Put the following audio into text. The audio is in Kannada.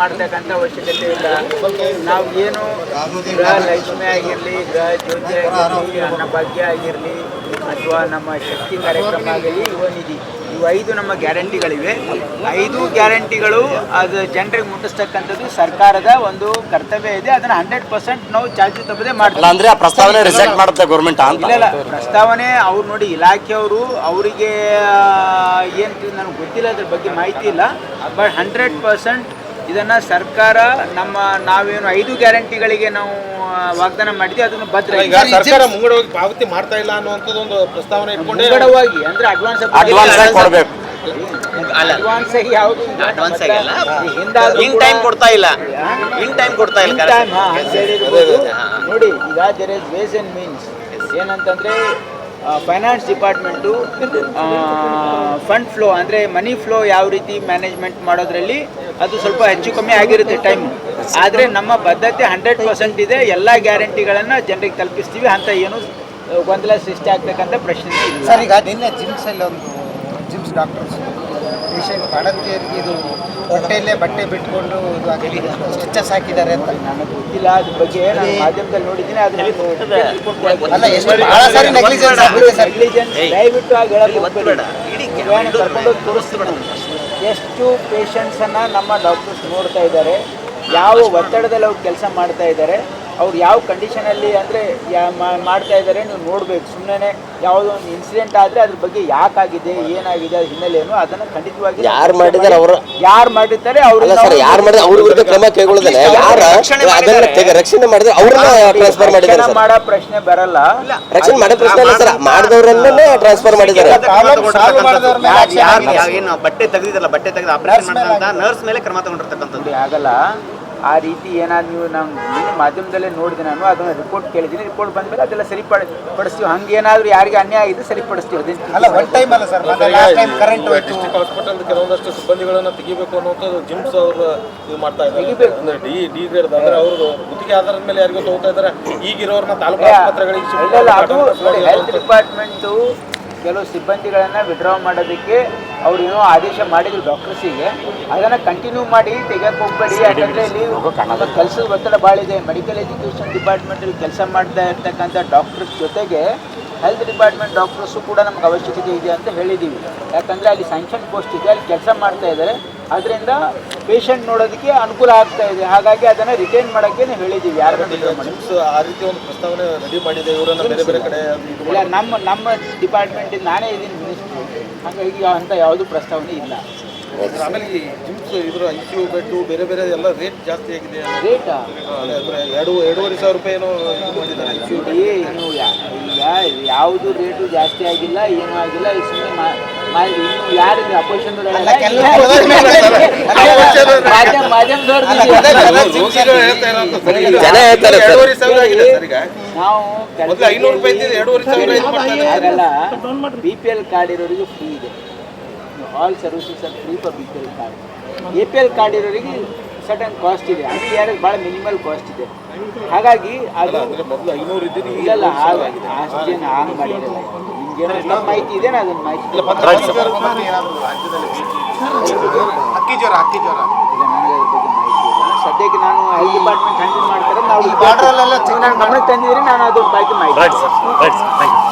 ಮಾಡ್ತಕ್ಕಂಥ ಅವಶ್ಯಕತೆ ಇಲ್ಲ. ನಾವು ಏನು ಗೃಹ ಲಕ್ಷ್ಮಿ ಆಗಿರಲಿ ಗೃಹ ಜ್ಯೋತಿ ಆಗಿರಲಿ ಅನ್ನಭಾಗ್ಯ ಆಗಿರಲಿ ಅಥವಾ ನಮ್ಮ ಶಕ್ತಿ ಕಾರ್ಯಕ್ರಮ ಆಗಲಿ ಯುವನಿಧಿ ಇವು ಐದು ನಮ್ಮ ಗ್ಯಾರಂಟಿಗಳಿವೆ. ಐದು ಗ್ಯಾರಂಟಿಗಳು ಅದು ಜನರಿಗೆ ಮುಟ್ಟಿಸ್ತಕ್ಕಂಥದ್ದು ಸರ್ಕಾರದ ಒಂದು ಕರ್ತವ್ಯ ಇದೆ. ಅದನ್ನು ಹಂಡ್ರೆಡ್ ಪರ್ಸೆಂಟ್ ನಾವು ಚಾಲ್ತಿ ತಪ್ಪದೆ ಮಾಡ್ತೀವಿ. ಅಂದ್ರೆ ಆ ಪ್ರಸ್ತಾವನೆ ರಿಜೆಕ್ಟ್ ಮಾಡುತ್ತೆ ಗೌರ್ಮೆಂಟ್ ಅಂತ? ಇಲ್ಲ ಇಲ್ಲ. ಪ್ರಸ್ತಾವನೆ ಅವ್ರು ನೋಡಿ ಇಲಾಖೆಯವರು ಅವರಿಗೆ ಏನು ನನಗೆ ಗೊತ್ತಿಲ್ಲ ಅದ್ರ ಬಗ್ಗೆ ಮಾಹಿತಿ ಇಲ್ಲ. ಬಟ್ ಹಂಡ್ರೆಡ್ ಪರ್ಸೆಂಟ್ ಇದನ್ನು ಸರ್ಕಾರ ನಮ್ಮ ನಾವೇನು ಐದು ಗ್ಯಾರಂಟಿಗಳಿಗೆ ನಾವು ವಾಗ್ದಾನ ಮಾಡಿದ್ವಿ ಅದನ್ನು ಭದ್ರ ಈಗ ಸರ್ಕಾರ ಮುಂಗಡವಾಗಿ ಪಾವತಿ ಮಾಡ್ತಾ ಇಲ್ಲ ಅನ್ನುವಂಥದ್ದು ಒಂದು ಪ್ರಸ್ತಾವನೆ ಇಟ್ಕೊಂಡೆ ಮುಂಗಡವಾಗಿ ಅಂದ್ರೆ ಅಡ್ವಾನ್ಸ್ ಅಡ್ವಾನ್ಸ್ ಆಗಿ ಕೊಡ್ಬೇಕು. ಅಡ್ವಾನ್ಸ್ ಆಗಿ ಯಾವುದು ಅಡ್ವಾನ್ಸ್ ಆಗಿಲ್ಲ ಹಿಂದಾದ್ರೂ ಇನ್ ಟೈಮ್ ಕೊಡ್ತಾ ಇಲ್ಲ? ಇನ್ ಟೈಮ್ ಕೊಡ್ತಾ ಇಲ್ಲ. ನೋಡಿ ಈಗ there is ways and means ಏನಂತಂದ್ರೆ ಫೈನಾನ್ಸ್ ಡಿಪಾರ್ಟ್ಮೆಂಟು ಫಂಡ್ ಫ್ಲೋ ಅಂದರೆ ಮನಿ ಫ್ಲೋ ಯಾವ ರೀತಿ ಮ್ಯಾನೇಜ್ಮೆಂಟ್ ಮಾಡೋದ್ರಲ್ಲಿ ಅದು ಸ್ವಲ್ಪ ಹೆಚ್ಚು ಕಮ್ಮಿ ಆಗಿರುತ್ತೆ ಟೈಮ್ ಆದರೆ ನಮ್ಮ ಬದ್ಧತೆ ಹಂಡ್ರೆಡ್ ಪರ್ಸೆಂಟ್ ಇದೆ, ಎಲ್ಲ ಗ್ಯಾರಂಟಿಗಳನ್ನು ಜನರಿಗೆ ತಲುಪಿಸ್ತೀವಿ ಅಂತ ಏನು, ಗೊಂದಲ ಸೃಷ್ಟಿ ಆಗ್ತಕ್ಕಂಥ ಪ್ರಶ್ನೆ ಸರ್, ಈಗ ಜಿಮ್ಸ್ ಅಲ್ಲಿ ಒಂದು ಜಿಮ್ಸ್ ಡಾಕ್ಟರ್ಸ್ ಪೇಷಂಟ್ ಬಾಣಂತಿಯರಿಗೆ ಇದು ಹೊಟ್ಟೆಯಲ್ಲೇ ಬಟ್ಟೆ ಬಿಟ್ಕೊಂಡು ಇದು ಸ್ಟಿಚಸ್ ಹಾಕಿದ್ದಾರೆ ಅಂತ ನನಗೆ ಗೊತ್ತಿಲ್ಲ. ಅದ್ರ ಬಗ್ಗೆ ನಾನು ಮಾಧ್ಯಮದಲ್ಲಿ ನೋಡಿದ್ದೀನಿ ಅದ್ರಲ್ಲಿ ಅಲ್ಲ ಎಷ್ಟು ಬಹಳ ಸಾರಿ ನೆಗ್ಲಿಜೆನ್ಸ್ ಆಗಿದೆ ಸರ್. ನೆಗ್ಲಿಜೆನ್ಸ್ ದಯವಿಟ್ಟು ಆಗ. ಒತ್ತಬೇಡ. ಕರ್ಕೊಂಡೋಗಿ ಎಷ್ಟು ಪೇಷಂಟ್ಸನ್ನು ನಮ್ಮ ಡಾಕ್ಟರ್ಸ್ ನೋಡ್ತಾ ಇದ್ದಾರೆ. ಯಾವ ಒತ್ತಡದಲ್ಲಿ ಅವ್ರು ಕೆಲಸ ಮಾಡ್ತಾ ಇದ್ದಾರೆ. ಅವ್ರು ಯಾವ ಕಂಡೀಷನಲ್ಲಿ ಅಂದರೆ ಮಾಡ್ತಾ ಇದ್ದಾರೆ ನೀವು ನೋಡಬೇಕು. ಸುಮ್ಮನೆ ಯಾವುದೋ ಒಂದು ಇನ್ಸಿಡೆಂಟ್ ಆದರೆ ಅದ್ರ ಬಗ್ಗೆ ಯಾಕಾಗಿದೆ ಏನಾಗಿದೆ ಅದ್ರ ಹಿನ್ನೆಲೆ ಏನು ಅದನ್ನು ಖಂಡಿತವಾಗಿ ಯಾರು ಮಾಡಿದ್ದಾರೆ ಅವರು? ಯಾರು ಮಾಡಿರ್ತಾರೆ ಅವರು ಸರ್ ಯಾರು ಮಾಡಿದ್ರೆ ಅವ್ರ ವಿರುದ್ಧ ಕ್ರಮ ಕೈಗೊಳ್ಳೋದಿಲ್ಲ. ಯಾರು? ರಕ್ಷಣೆ ಅದನ್ನ ಮಾಡಿದ್ದಾರೆ. ರಕ್ಷಣೆ ಮಾಡಿದ್ರೆ ಅವ್ರನ್ನ ಟ್ರಾನ್ಸ್ಫರ್ ಮಾಡಿದ್ದಾರೆ ಮಾಡೋ ಪ್ರಶ್ನೆ ಬರಲ್ಲ. ರಕ್ಷಣೆ ಮಾಡೋ ಪ್ರಶ್ನೆ ಇಲ್ಲ ಸರ್. ಮಾಡಿದವರನ್ನೇ ಟ್ರಾನ್ಸ್ಫರ್ ಮಾಡಿದ್ದಾರೆ. ಬಟ್ಟೆ ತೆಗೆದಿದ್ದಲ್ಲ ಬಟ್ಟೆ ತೆಗೆದು ಆಪರೇಷನ್ ಮಾಡಿದಂತ ನರ್ಸ್ ಮೇಲೆ ಕ್ರಮ ತಗೊಂಡಿರ್ತಕ್ಕಂಥದ್ದು. ಆಗಲ್ಲ. ಆ ರೀತಿ ಏನಾದ್ರು ನೀವು ನಾವು ನಿನ್ನೆ ಮಾಧ್ಯಮದಲ್ಲೇ ನೋಡಿದೆ ನಾನು ಅದನ್ನ ರಿಪೋರ್ಟ್ ಕೇಳಿದ್ದೀನಿ. ರಿಪೋರ್ಟ್ ಬಂದ ಮೇಲೆ ಅದೆಲ್ಲ ಸರಿಪಡ ಪಡಿಸ್ತೀವಿ ಏನಾದರೂ ಯಾರಿಗೆ ಅನ್ಯಾಯ ಇದ್ರೆ ಸರಿಪಡಿಸ್ತೀವಿ. ಅಲ್ಲ ಒನ್ ಟೈಮ್ ಅಲ್ಲ sir last time current district hospital ಕೆಲವೊಂದಷ್ಟು ಸಿಬ್ಬಂದಿಗಳನ್ನು ತೆಗಿಬೇಕು ಅನ್ನೋದು ಜಿಮ್ಸ್ ಅವರು ಇದು ಮಾಡ್ತಾ ಇದ್ದಾರೆ. ತೆಗಿಬೇಕು. ಅಂದ್ರೆ ಡಿ ಡಿ ಗ್ರೇಡ್ ಅಂದ್ರೆ ಅವರು ಗುತ್ತಿಗೆ ಆಧಾರದ ಮೇಲೆ ಯಾರಿಗೋ ತಗೋತಾ ಇದ್ದಾರೆ. ಈಗಿರೋರ್ನ ತಾಲೂಕು ಆಸ್ಪತ್ರೆಗಳಿಗೆ ಅದು ಹೆಲ್ತ್ ಡಿಪಾರ್ಟ್ಮೆಂಟು ಕೆಲವು ಸಿಬ್ಬಂದಿಗಳನ್ನು ವಿಡ್ರಾ ಮಾಡೋದಕ್ಕೆ ಅವ್ರು ಏನೋ ಆದೇಶ ಮಾಡಿದ್ರು ಡಾಕ್ಟರ್ಸಿಗೆ ಅದನ್ನು ಕಂಟಿನ್ಯೂ ಮಾಡಿ ತೆಗಿಯಕ್ಕೆ ಹೋಗ್ಬೇಡಿ ಯಾಕಂದರೆ ಇಲ್ಲಿ ಕೆಲಸದ ಒತ್ತಡ ಭಾಳ ಇದೆ. ಮೆಡಿಕಲ್ ಎಜುಕೇಷನ್ ಡಿಪಾರ್ಟ್ಮೆಂಟಲ್ಲಿ ಕೆಲಸ ಮಾಡ್ತಾ ಇರ್ತಕ್ಕಂಥ ಡಾಕ್ಟರ್ಸ್ ಜೊತೆಗೆ ಹೆಲ್ತ್ ಡಿಪಾರ್ಟ್ಮೆಂಟ್ ಡಾಕ್ಟರ್ಸು ಕೂಡ ನಮ್ಗೆ ಅವಶ್ಯಕತೆ ಇದೆ ಅಂತ ಹೇಳಿದ್ದೀವಿ ಯಾಕಂದರೆ ಅಲ್ಲಿ ಸ್ಯಾಂಕ್ಷನ್ ಪೋಸ್ಟ್ ಇದೆ ಅಲ್ಲಿ ಕೆಲಸ ಮಾಡ್ತಾ ಇದ್ದಾರೆ. ಅದರಿಂದ ಪೇಷಂಟ್ ನೋಡೋದಕ್ಕೆ ಅನುಕೂಲ ಆಗ್ತಾ ಇದೆ. ಹಾಗಾಗಿ ಅದನ್ನು ರಿಟೈನ್ ಮಾಡೋಕ್ಕೆ ಹೇಳಿದ್ದೀವಿ ಯಾರು ಆ ರೀತಿ ಒಂದು ಪ್ರಸ್ತಾವನೆ ರೆಡಿ ಮಾಡಿದೆ ಇವರನ್ನ ಬೇರೆ ಬೇರೆ ಕಡೆ ಇಲ್ಲ ನಮ್ಮ ನಮ್ಮ ಡಿಪಾರ್ಟ್ಮೆಂಟ್ ನಾನೇ ಇದ್ದೀನಿ ಮಿನಿಸ್ಟ್ರು ಹಾಗಾಗಿ ಅಂತ ಯಾವುದು ಪ್ರಸ್ತಾವನೆ ಇಲ್ಲ. ಆಮೇಲೆ ಈ ಜಿಮ್ಸ್ ಇದ್ರ ಐ ಸಿ ಯು ಬೇರೆ ಬೇರೆ ಎಲ್ಲ ರೇಟ್ ಜಾಸ್ತಿ ಆಗಿದೆ. ರೇಟಾ ಎರಡು ಎರಡೂವರೆ ಸಾವಿರ ರೂಪಾಯಿ ಏನೋ ಮಾಡಿದ್ದಾರೆ. ನೋಡಿ ಇನ್ನು ಯಾ- ಈಗ ಯಾವುದು ರೇಟು ಜಾಸ್ತಿ ಆಗಿಲ್ಲ ಏನೂ ಆಗಿಲ್ಲ ಈ ಸುಮ್ಮನೆ ಜನ ಹೇಳ್ತಾರೆ ಸರ್. ಎರಡೂವರೆ ಸಾವಿರ ಸರ್. ಈಗ. ನಾವು ಮೊದಲು ಐನೂರು ರೂಪಾಯಿ ಇದ್ದಿದ್ದು ಎರಡೂವರೆ ಸಾವಿರ ಇದು ಮಾಡ್ತಾ ಬಿ ಪಿ ಎಲ್ ಕಾರ್ಡ್ ಇರೋರಿಗೆ ಫ್ರೀ ಇದೆ. All services are free for B P L card A P L card ಇರೋರಿಗೆ ಸಡನ್ ಕಾಸ್ಟ್ ಇದೆ. ಅದು ಯಾರಿಗೆ ಭಾಳ ಮಿನಿಮಲ್ ಕಾಸ್ಟ್ ಇದೆ. ಹಾಗಾಗಿ ಅದು ಅಂದ್ರೆ ಮೊದಲು ಐನೂರು ಇದ್ದಿದ್ದು ಇಲ್ಲ ಅಷ್ಟು ಜನ ಹಾಗೆ ಮಾಡಿರಲ್ಲ. ನಿಮ್ಗೆ ಮಾಹಿತಿ ಇದೆ ನಾನು ಅದನ್ನ ಮಾಹಿತಿ ಅಕ್ಕಿ ಜ್ವರ ಅಕ್ಕಿ ಜ್ವರ ಸದ್ಯಕ್ಕೆ ನಾನು ಹೆಲ್ತ್ ಡಿಪಾರ್ಟ್ಮೆಂಟ್ ಹ್ಯಾಂಡಲ್ ಮಾಡ್ತಾರೆ ನಾವು ಬಾರ್ಡ್ರಲ್ಲೆಲ್ಲ ಗಮನಕ್ಕೆ ತಂದಿದ್ದೀರಿ ನಾನು ಅದ್ರ ಬಗ್ಗೆ ಮಾಹಿತಿ